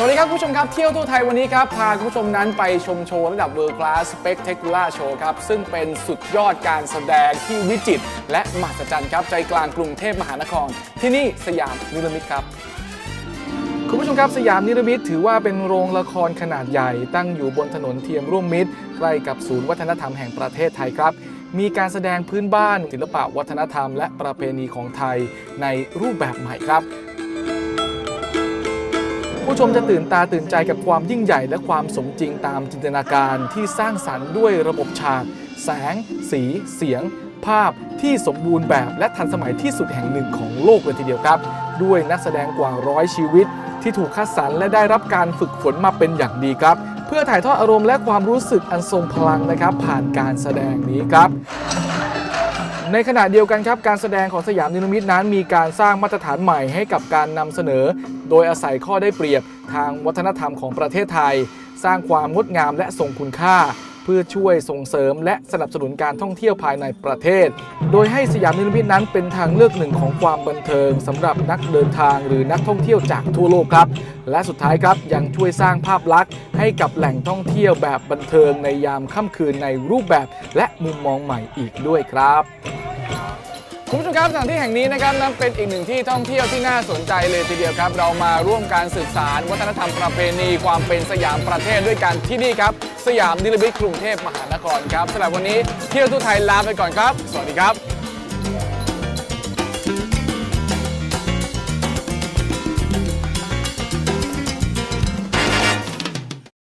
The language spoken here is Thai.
ครับคุณผู้ชมครับเที่ยวทั่วไทยวันนี้ครับ พาคุณผู้ชมนั้นไปชมโชว์ระดับ World Class Spectacular Show ครับ ซึ่งเป็นสุดยอดการแสดงที่วิจิตรและมหัศจรรย์ครับ ใจกลางกรุงเทพมหานคร ที่นี่สยามนิรมิตครับ คุณผู้ชมครับสยามนิรมิตถือว่าเป็นโรงละครขนาดใหญ่ ตั้งอยู่บนถนนเทียมร่วมมิตร ใกล้กับศูนย์วัฒนธรรมแห่งประเทศไทยครับมีการแสดงพื้นบ้านศิลปะวัฒนธรรม และประเพณีของไทยในรูปแบบใหม่ครับ ผู้ชมจะตื่นตาตื่นใจกับความยิ่งใหญ่และความสมจริงตามจินตนาการที่สร้างสรรค์ด้วยระบบฉาก แสง สี เสียง ภาพที่สมบูรณ์แบบและทันสมัยที่สุดแห่งหนึ่งของโลกเลยทีเดียวครับ ด้วยนักแสดงกว่าร้อยชีวิต ที่ถูกคัดสรรและได้รับการฝึกฝนมาเป็นอย่างดีครับ เพื่อถ่ายทอดอารมณ์และความรู้สึกอันทรงพลังนะครับ ผ่านการแสดงนี้ครับ ในขณะเดียวกันครับการแสดงของสยามนิรมิตนั้น มีการสร้างมาตรฐานใหม่ให้กับการนำเสนอ โดยอาศัยข้อได้เปรียบทางวัฒนธรรมของประเทศไทย สร้างความงดงามและทรงคุณค่า เพื่อช่วยส่งเสริมและสนับสนุนการท่องเที่ยวภายในประเทศ โดยให้สยามนิรมิตนั้นเป็นทางเลือกหนึ่งของความบันเทิงสำหรับนักเดินทางหรือนักท่องเที่ยวจากทั่วโลกครับ และสุดท้ายครับยังช่วยสร้างภาพลักษณ์ให้กับแหล่งท่องเที่ยวแบบบันเทิงในยามค่ำคืนในรูปแบบและมุมมองใหม่อีกด้วยครับ คุณผู้ชมครับสถานที่แห่งนี้นะครับนับเป็นอีกหนึ่งที่ท่องเที่ยวที่น่าสนใจเลยทีเดียวครับ เรามาร่วมการสืบสารวัฒนธรรมประเพณีความเป็นสยามประเทศด้วยกันที่นี่ครับ สยามดิลบิทกรุงเทพมหานครครับสำหรับวันนี้เที่ยวทั่วไทยลาไปก่อนครับ สวัสดีครับ